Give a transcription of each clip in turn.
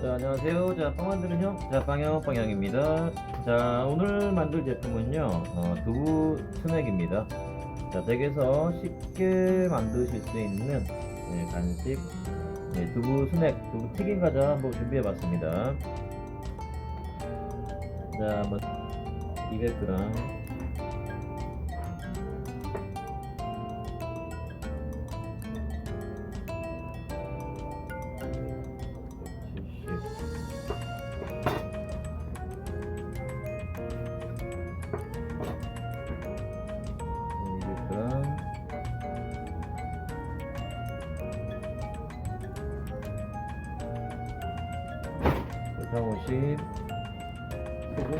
자, 안녕하세요. 자, 빵 만드는 형, 자, 빵형, 빵형입니다. 자, 오늘 만들 제품은요, 어, 두부 스낵입니다. 자, 댁에서 쉽게 만드실 수 있는 네, 간식, 네, 두부 스낵, 두부 튀김 과자 한번 준비해 봤습니다. 자, 한번 200g. 250 소금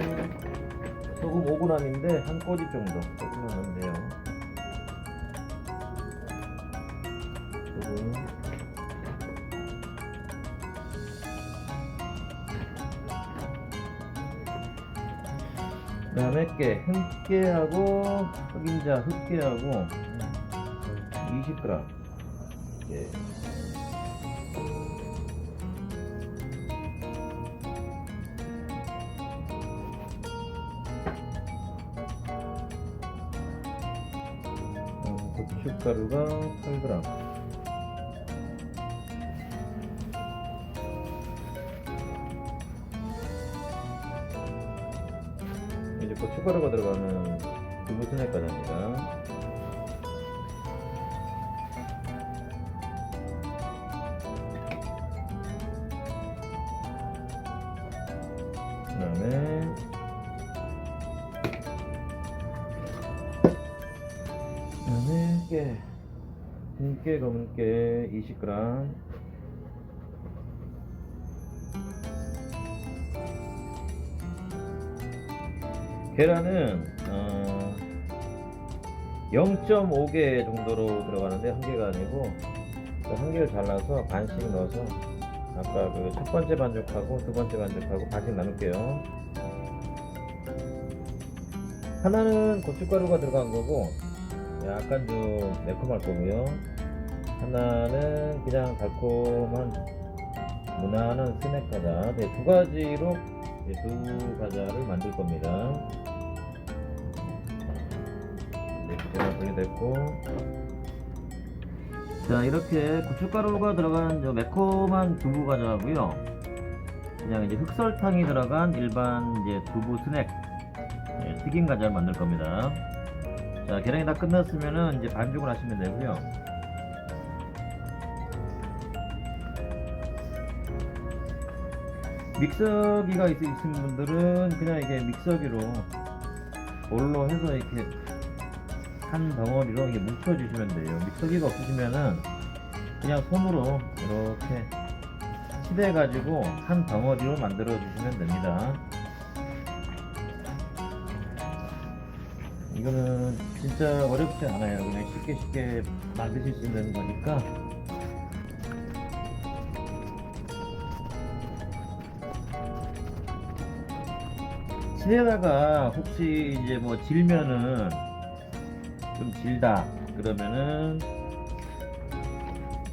소금 5g인데 한 꼬집 정도 조금만 하면 돼요. 소금. 그 다음에 깨 흑깨하고 흑인자 흑깨하고 20g 예. 고춧가루가 8g 이제 고춧가루가 들어가는 두부 스낵 과자입니다. 그다음에 깨 흰깨 검은깨 20g 계란은 어, 0.5개 정도로 들어가는데 한 개가 아니고 그한 개를 잘라서 반씩 넣어서 아까 그 첫 번째 반죽하고 두 번째 반죽하고 반씩 나눌게요. 하나는 고춧가루가 들어간 거고 약간 좀 매콤할 거고요. 하나는 그냥 달콤한 무난한 스낵 과자. 네, 두 가지로 이두 과자를 만들 겁니다. 네, 제가 분리됐고. 자, 이렇게 고춧가루가 들어간 저 매콤한 두부 과자고요. 그냥 이제 흑설탕이 들어간 일반 이제 두부 스낵 예, 튀김 과자를 만들 겁니다. 자, 계량이 다 끝났으면은 이제 반죽을 하시면 되고요. 믹서기가 있, 있는 분들은 그냥 이게 믹서기로 볼로 해서 이렇게 한 덩어리로 이게 뭉쳐주시면 돼요. 믹서기가 없으시면은 그냥 손으로 이렇게 치대가지고 한 덩어리로 만들어 주시면 됩니다. 이거는 진짜 어렵지 않아요. 그냥 쉽게 쉽게 만드실 수 있는 거니까. 치대다가 혹시 이제 뭐 질면은 좀 질다 그러면은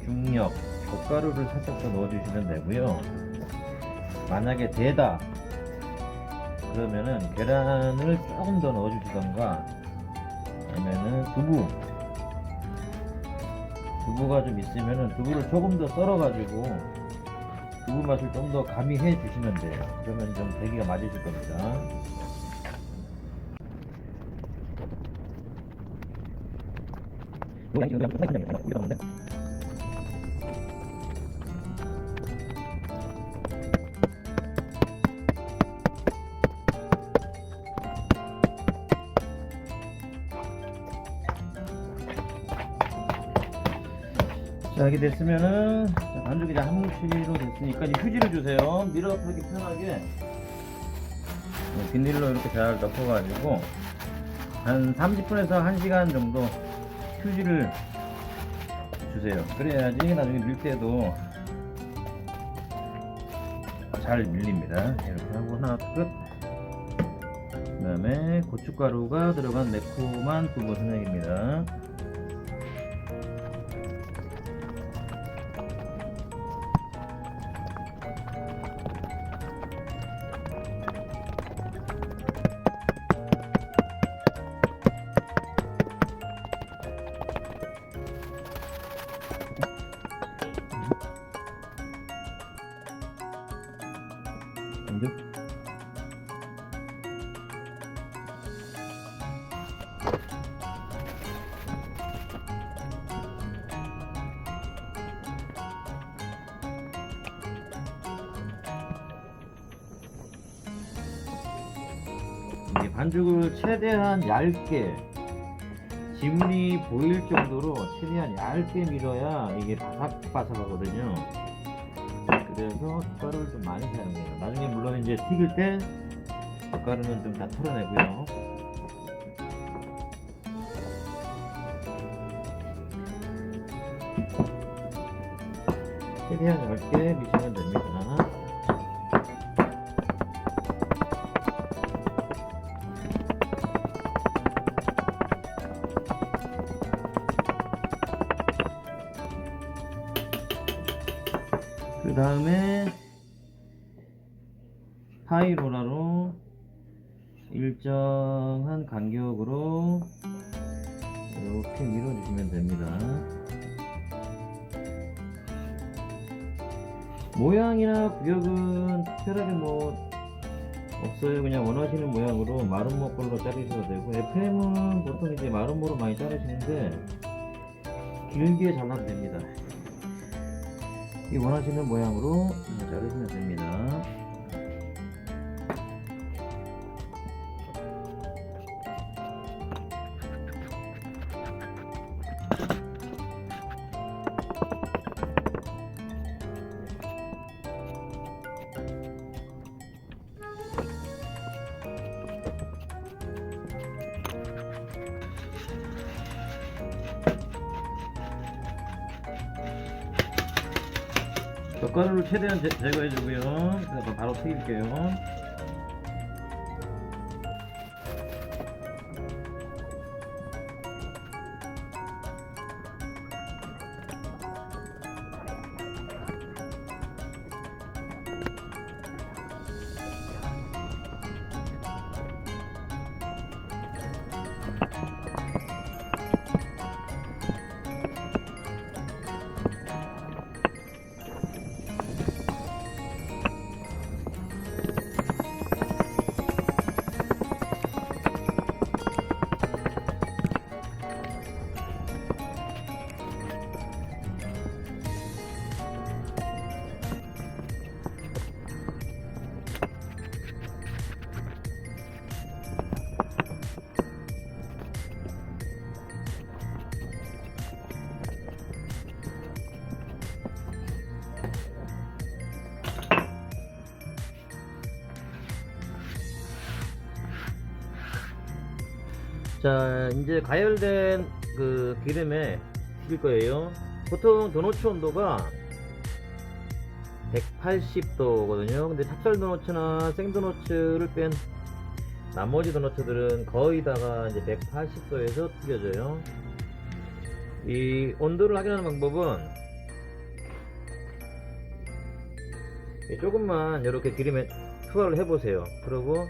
중력 젓가루를 살짝 더 넣어주시면 되고요. 만약에 되다 그러면은 계란을 조금 더 넣어주시던가 아니면은 두부 두부가 좀 있으면은 두부를 조금 더 썰어가지고 두부 맛을 좀 더 가미해 주시면 돼요. 그러면 좀 대기가 맞으실 겁니다. 자, 이렇게 됐으면은 자, 반죽이 이제 한 뭉치로 됐으니까 이제 휴지를 주세요. 밀어넣기 편하게 네, 비닐로 이렇게 잘 덮어가지고 한 30분에서 1시간 정도 휴지를 주세요. 그래야지 나중에 밀 때도 잘 밀립니다. 이렇게 하고 하나 끝. 그 다음에 고춧가루가 들어간 매콤한 두부 스낵입니다. 반죽을 최대한 얇게 지문이 보일 정도로 최대한 얇게 밀어야 이게 바삭바삭하거든요. 그래서 젓가루를 좀 많이 사용해요. 나중에 물론 이제 튀길 때 젓가루는 좀 다 털어내고요. 최대한 얇게 미시 파이로라로 일정한 간격으로 이렇게 밀어주시면 됩니다. 모양이나 구역은 특별하게 뭐 없어요. 그냥 원하시는 모양으로 마름모 걸로 자르셔도 되고 FM은 보통 이제 마름모로 많이 자르시는데 길게 잘라도 됩니다. 이 원하시는 모양으로 자르시면 됩니다. 젓가루를 최대한 제, 제거해주고요. 그래서 바로 튀길게요. 자, 이제 가열된 그 기름에 튀길 거예요. 보통 도너츠 온도가 180도거든요. 근데 찹쌀 도너츠나 생 도너츠를 뺀 나머지 도너츠들은 거의 다가 이제 180도에서 튀겨져요. 이 온도를 확인하는 방법은 이 조금만 이렇게 기름에 투하를 해보세요. 그리고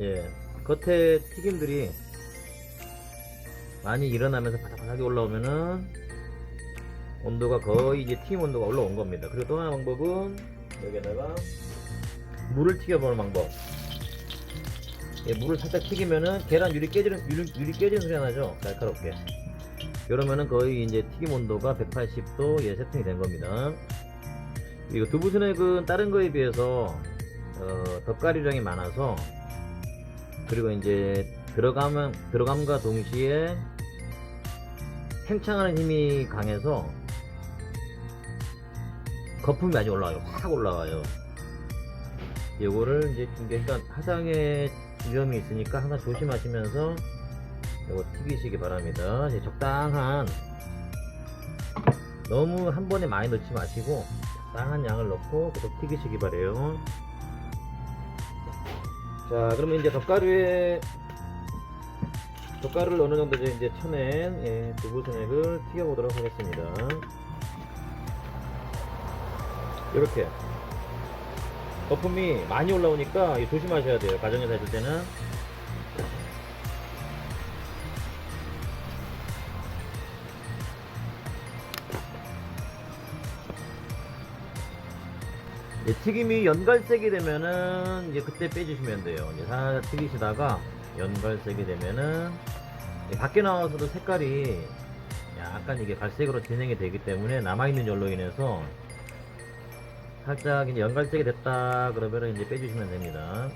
예 겉에 튀김들이 많이 일어나면서 바삭바삭이 올라오면은 온도가 거의 이제 튀김 온도가 올라온 겁니다. 그리고 또 하나 방법은 여기다가 물을 튀겨보는 방법. 예, 물을 살짝 튀기면은 계란 유리 깨지는 유리, 유리 깨지는 소리가 나죠. 날카롭게. 이러면은 거의 이제 튀김 온도가 180도 예 세팅이 된 겁니다. 이거 두부 스낵은 다른 거에 비해서 어, 덧가리량이 많아서 그리고 이제 들어가면 들어감과 동시에 팽창하는 힘이 강해서 거품이 많이 올라와요. 확 올라와요. 요거를 이제 좀 약간 화상의 위험이 있으니까 항상 조심하시면서 요거 튀기시기 바랍니다. 이제 적당한 너무 한 번에 많이 넣지 마시고 적당한 양을 넣고 계속 튀기시기 바래요. 자, 그러면 이제 덧가루에 젓가루를 어느 정도 이제 쳐낸 예, 두부 스낵을 튀겨보도록 하겠습니다. 이렇게 거품이 많이 올라오니까 조심하셔야 돼요. 가정에서 했을 때는 예, 튀김이 연갈색이 되면은 이제 그때 빼주시면 돼요. 이제 살짝 튀기시다가 연갈색이 되면은 이 밖에 나와서도 색깔이 약간 이게 갈색으로 진행이 되기 때문에 남아있는 열로 인해서 살짝 이제 연갈색이 됐다 그러면은 이제 빼주시면 됩니다.